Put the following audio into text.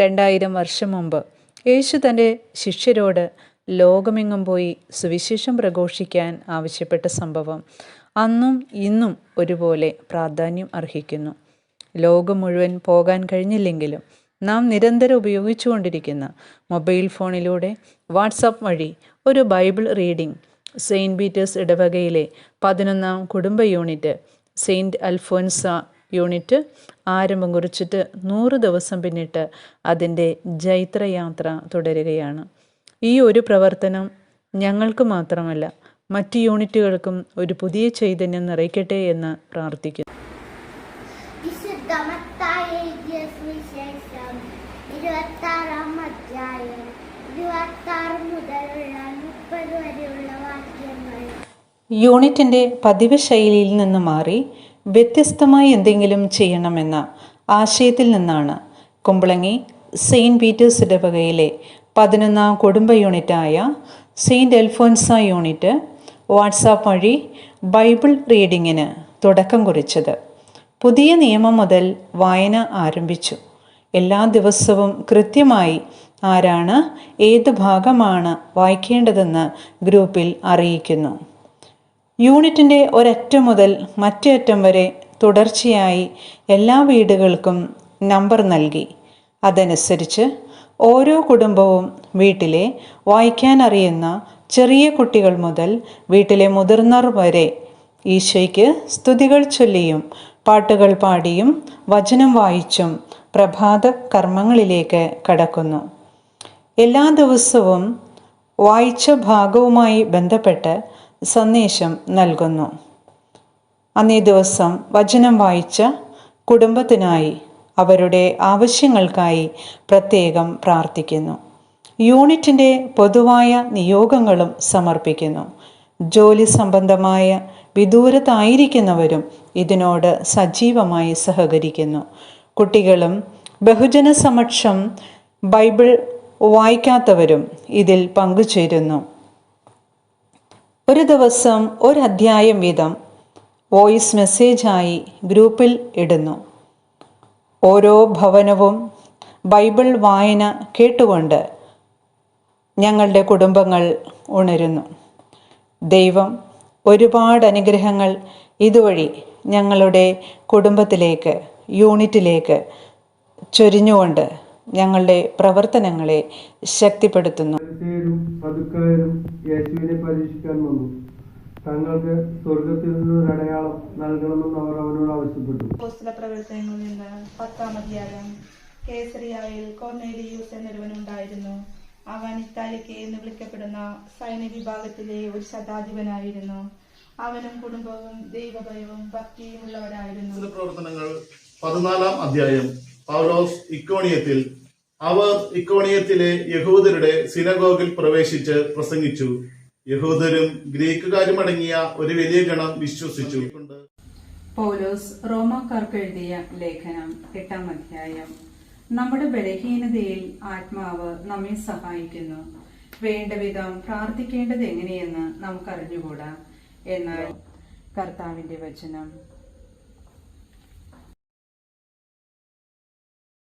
രണ്ടായിരം വർഷം മുമ്പ് യേശു തന്റെ ശിഷ്യരോട് ലോകമെങ്ങും പോയി സുവിശേഷം പ്രഘോഷിക്കാൻ ആവശ്യപ്പെട്ട സംഭവം അന്നും ഇന്നും ഒരുപോലെ പ്രാധാന്യം അർഹിക്കുന്നു. ലോകം മുഴുവൻ പോകാൻ കഴിഞ്ഞില്ലെങ്കിലും നാം നിരന്തരം ഉപയോഗിച്ചുകൊണ്ടിരിക്കുന്ന മൊബൈൽ ഫോണിലൂടെ വാട്സാപ്പ് വഴി ഒരു ബൈബിൾ റീഡിംഗ് സെയിന്റ് പീറ്റേഴ്സ് ഇടവകയിലെ പതിനൊന്നാം കുടുംബ യൂണിറ്റ് സെയിന്റ് അൽഫോൻസ യൂണിറ്റ് ആരംഭം കുറിച്ചിട്ട് നൂറ് ദിവസം പിന്നിട്ട് അതിന്റെ ജൈത്രയാത്ര തുടരുകയാണ്. ഈ ഒരു പ്രവർത്തനം ഞങ്ങൾക്ക് മാത്രമല്ല മറ്റ് യൂണിറ്റുകൾക്കും ഒരു പുതിയ ചൈതന്യം നിറയ്ക്കട്ടെ എന്ന് പ്രാർത്ഥിക്കുന്നു. വിശുദ്ധ മത്തായി എഴുതിയ സുവിശേഷം ഇരുപത്താറാം അധ്യായം ഇരുപത്താറ് മുതലുള്ള മുപ്പത് വരെയുള്ള വാക്യങ്ങൾ. യൂണിറ്റിന്റെ പതിവ് ശൈലിയിൽ നിന്ന് മാറി വ്യത്യസ്തമായി എന്തെങ്കിലും ചെയ്യണമെന്ന ആശയത്തിൽ നിന്നാണ്. കുമ്പളങ്ങി സെയിന്റ് പീറ്റേഴ്സ് ഇടവകയിലെ പതിനൊന്നാം കുടുംബ യൂണിറ്റായ സെയിന്റ് എൽഫോൻസ യൂണിറ്റ് വാട്സാപ്പ് വഴി ബൈബിൾ റീഡിങ്ങിന് തുടക്കം കുറിച്ചത്. പുതിയ നിയമം മുതൽ വായന ആരംഭിച്ചു. എല്ലാ ദിവസവും കൃത്യമായി ആരാണ് ഏത് ഭാഗമാണ് വായിക്കേണ്ടതെന്ന് ഗ്രൂപ്പിൽ അറിയിക്കുന്നു. യൂണിറ്റിന്റെ ഒരറ്റം മുതൽ മറ്റേ അറ്റം വരെ തുടർച്ചയായി എല്ലാ വീടുകൾക്കും നമ്പർ നൽകി. അതനുസരിച്ച് ഓരോ കുടുംബവും വീട്ടിലെ വായിക്കാൻ അറിയുന്ന ചെറിയ കുട്ടികൾ മുതൽ വീട്ടിലെ മുതിർന്നവർ വരെ ഈശോയ്ക്ക് സ്തുതികൾ ചൊല്ലിയും പാട്ടുകൾ പാടിയും വചനം വായിച്ചും പ്രഭാത കർമ്മങ്ങളിലേക്ക് കടക്കുന്നു. എല്ലാ ദിവസവും വായിച്ച ഭാഗവുമായി ബന്ധപ്പെട്ട് സന്ദേശം നൽകുന്നു. അന്നേ ദിവസം വചനം വായിച്ച കുടുംബത്തിനായി അവരുടെ ആവശ്യങ്ങൾക്കായി പ്രത്യേകം പ്രാർത്ഥിക്കുന്നു. യൂണിറ്റിന്റെ പൊതുവായ നിയോഗങ്ങളും സമർപ്പിക്കുന്നു. ജോലി സംബന്ധമായ വിദൂരത്തായിരിക്കുന്നവരും ഇതിനോട് സജീവമായി സഹകരിക്കുന്നു. കുട്ടികളും ബഹുജന സമക്ഷം ബൈബിൾ വായിക്കാത്തവരും ഇതിൽ പങ്കുചേരുന്നു. ഒരു ദിവസം ഒരു അധ്യായം വീതം വോയിസ് മെസ്സേജായി ഗ്രൂപ്പിൽ ഇടുന്നു. ഓരോ ഭവനവും ബൈബിൾ വായന കേട്ടുകൊണ്ട് ഞങ്ങളുടെ കുടുംബങ്ങൾ ഉണരുന്നു. ദൈവം ഒരുപാട് അനുഗ്രഹങ്ങൾ ഇതുവഴി ഞങ്ങളുടെ കുടുംബത്തിലേക്ക് യൂണിറ്റിലേക്ക് ചൊരിഞ്ഞുകൊണ്ട് ഞങ്ങളുടെ പ്രവർത്തനങ്ങളെ ശക്തിപ്പെടുത്തുന്നു. സദുക്കാരും യേശുവിനെ പരീക്ഷിക്കാൻ വന്നു. തങ്ങൾക്ക് സ്വർഗത്തിൽ നിന്ന് ഒരു അടയാളം നൽകണമെന്ന് അവർ അവനോട് ആവശ്യപ്പെട്ടു. പ്രവർത്തനങ്ങളിൽ നിന്ന് പത്താം അധ്യായം കൊർണേലിയൂസ് എന്നൊരുവനുണ്ടായിരുന്നു. അവൻ ഇത്താലിക്ക് എന്ന് വിളിക്കപ്പെടുന്ന സൈനിക വിഭാഗത്തിലെ ഒരു ശതാധിപനായിരുന്നു. അവനും കുടുംബവും ദൈവഭയവും ഭക്തിയും ഉള്ളവരായിരുന്നു. പ്രവർത്തനങ്ങൾ പതിനാലാം അധ്യായം പൗലോസ് ഇക്കോണിയത്തിൽ അവർ ഇക്കോണിയത്തിലെ യഹൂദരുടെ സിനഗോഗിൽ പ്രവേശിച്ച് പ്രസംഗിച്ചു. യഹൂദരും ഗ്രീക്കുകാരും അടങ്ങിയ ഒരു വലിയ ഗണം വിശ്വസിച്ചു. പൗലോസ് റോമാക്കാർക്ക് എഴുതിയ ലേഖനം എട്ടാം അധ്യായം. നമ്മുടെ ബലഹീനതയിൽ ആത്മാവ് നമ്മെ സഹായിക്കുന്നു. വേണ്ട വിധം പ്രാർത്ഥിക്കേണ്ടത് എങ്ങനെയെന്ന് നമുക്കറിഞ്ഞുകൂടാ? എന്നാൽ കർത്താവിന്റെ വചനം.